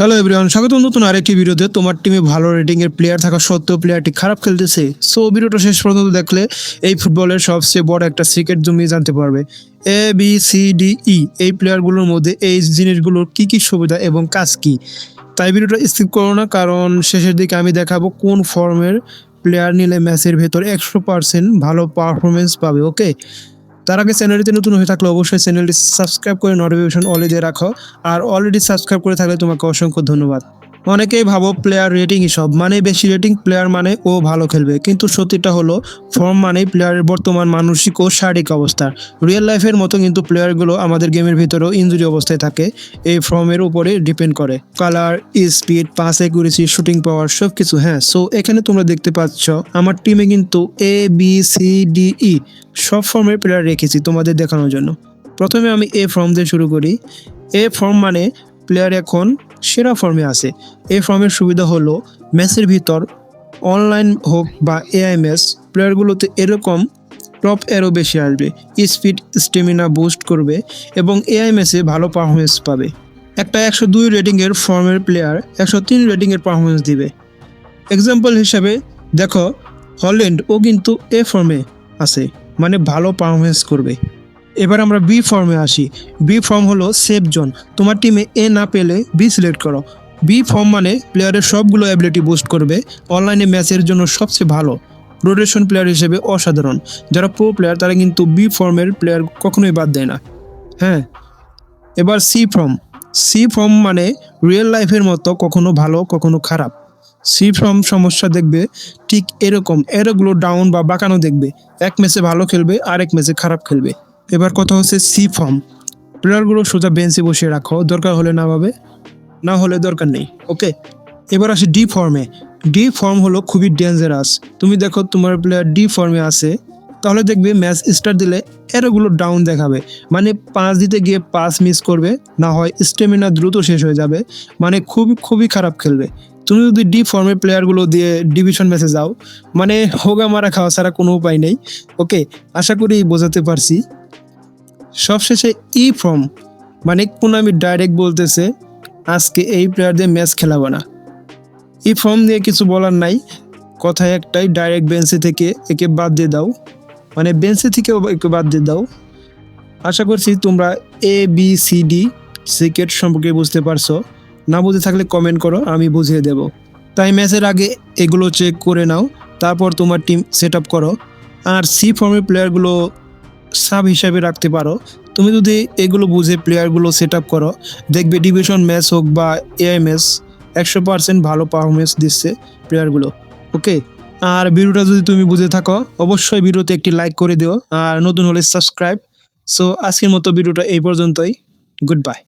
Hello everyone স্বাগত নতুন আরেকটি ভিডিওতে। তোমার টিমে ভালো রেটিং এর প্লেয়ার থাকা সত্ত্বেও প্লেয়ারটি খারাপ খেলতেছে। সো ভিডিওটা শেষ পর্যন্ত দেখলে এই ফুটবলের সবচেয়ে বড় একটা সিক্রেট তুমি জানতে পারবে। A B C D E এই প্লেয়ারগুলোর মধ্যে এই জিনিসগুলোর কি কি সুবিধা এবং কাজ কি? তাই ভিডিওটা স্কিপ করো না, কারণ শেষের দিকে আমি দেখাবো কোন ফর্মের প্লেয়ার নিলে ম্যাচের ভেতর একশো পার্সেন্ট ভালো পারফরমেন্স পাবে ওকে তার আগে চ্যানেলটিতে নতুন হয়ে থাকলে অবশ্যই চ্যানেলটি সাবস্ক্রাইব করে নোটিফিকেশন অলরেডি রাখো। আর অলরেডি সাবস্ক্রাইব করে থাকলে তোমাকে অসংখ্য ধন্যবাদ। অনেকেই ভাবো প্লেয়ার রেটিংই সব মানে বেশি রেটিং প্লেয়ার মানে ও ভালো খেলবে। কিন্তু সত্যিটা হলো ফর্ম মানেই প্লেয়ারের বর্তমান মানসিক ও শারীরিক অবস্থা। রিয়েল লাইফের মতো কিন্তু প্লেয়ারগুলো আমাদের গেমের ভিতরেও ইঞ্জুরি অবস্থায় থাকে। এই ফর্মের উপরে ডিপেন্ড করে। Colour speed pass accuracy shooting power সব কিছু হ্যাঁ। সো এখানে তোমরা দেখতে পাচ্ছ, আমার টিমে কিন্তু A B C D E সব ফর্মের প্লেয়ার রেখেছি তোমাদের দেখানোর জন্য। প্রথমে আমি এ ফর্ম দিয়ে শুরু করি। এ ফর্ম মানে প্লেয়ার এখন সেরা ফর্মে আছে। এই ফর্মের সুবিধা হলো ম্যাচের ভিতর অনলাইন হোক বা এআইএমএস প্লেয়ারগুলোতে এরকম টপ এরও বেশি আসবে। স্পিড স্টেমিনা বুস্ট করবে এবং এআইএমএসে ভালো পারফরমেন্স পাবে। একটা একশো দুই রেটিংয়ের ফর্মের প্লেয়ার একশো তিন রেটিংয়ের পারফরমেন্স দিবে। এক্সাম্পল হিসাবে দেখো হল্যান্ড ও কিন্তু এ ফর্মে আছে। মানে ভালো পারফরমেন্স করবে। এবার আমরা বি ফর্মে আসি। বি ফর্ম হলো সেফ জোন তোমার টিমে এ না পেলে বি সিলেক্ট করো। বি ফর্ম মানে প্লেয়ারের সবগুলো অ্যাবিলিটি বুস্ট করবে। অনলাইনে ম্যাচের জন্য সবচেয়ে ভালো। রোটেশন প্লেয়ার হিসেবে অসাধারণ। যারা প্রো প্লেয়ার তারা কিন্তু বি ফর্মের প্লেয়ার কখনোই বাদ দেয় না। হ্যাঁ? এবার সি ফর্ম সি ফর্ম মানে রিয়েল লাইফের মতো কখনো ভালো, কখনো খারাপ। সি ফর্ম সমস্যা দেখবে, ঠিক এরকম। এরোগুলো ডাউন বা বাঁকানো দেখবে। এক ম্যাচে ভালো খেলবে আর এক ম্যাচে খারাপ খেলবে। এবার কথা হচ্ছে সি ফর্ম। প্লেয়ারগুলো সোজা বেঞ্চে বসিয়ে রাখো। দরকার হলে নামাবে না হলে দরকার নেই, ওকে? এবার আসে ডি ফর্মে ডি ফর্ম হলো খুবই ডেঞ্জারাস তুমি দেখো তোমার প্লেয়ার ডি ফর্মে আছে। তাহলে দেখবে ম্যাচ স্টার্ট দিলে এরোগুলো ডাউন দেখাবে। মানে পাঁচ দিতে গিয়ে পাস মিস করবে, না হয় স্টেমিনা দ্রুত শেষ হয়ে যাবে। মানে খুবই খুবই খারাপ খেলবে। তুমি যদি ডি ফর্মের প্লেয়ারগুলো দিয়ে ডিভিশন ম্যাচে যাও মানে হোগা মারা খাওয়া ছাড়া কোনো উপায় নেই, ওকে? আশা করি বোঝাতে পারছি। সবশেষে ই ফর্ম মানে কোন আমি ডাইরেক্ট বলতেছে, আজকে এই প্লেয়ার দিয়ে ম্যাচ খেলাবো না। ই ফর্ম দিয়ে কিছু বলার নাই, কথায় একটাই, ডাইরেক্ট বেঞ্চে থেকে একে বাদ দিয়ে দাও। মানে বেঞ্চে থেকেও একে বাদ দিয়ে দাও। আশা করছি তোমরা A B C D secret সম্পর্কে বুঝতে পারছ। না বুঝে থাকলে কমেন্ট করো, আমি বুঝিয়ে দেব। তাই ম্যাচের আগে এগুলো চেক করে নাও, তারপর তোমার টিম সেট আপ করো। আর সি ফর্মের প্লেয়ারগুলো সাব হিসাবে রাখতে পারো। তুমি যদি এগুলো বুঝে প্লেয়ারগুলো সেট আপ করো, দেখবে ডিভিশন ম্যাচ হোক বা এআই ম্যাচ একশো পার্সেন্ট ভালো পারফরমেন্স দিচ্ছে প্লেয়ারগুলো ওকে আর ভিডিওটা যদি তুমি বুঝে থাকো, অবশ্যই ভিডিওতে একটি লাইক করে দিও, আর নতুন হলে সাবস্ক্রাইব সো আজকের মতো ভিডিওটা এই পর্যন্তই। Good bye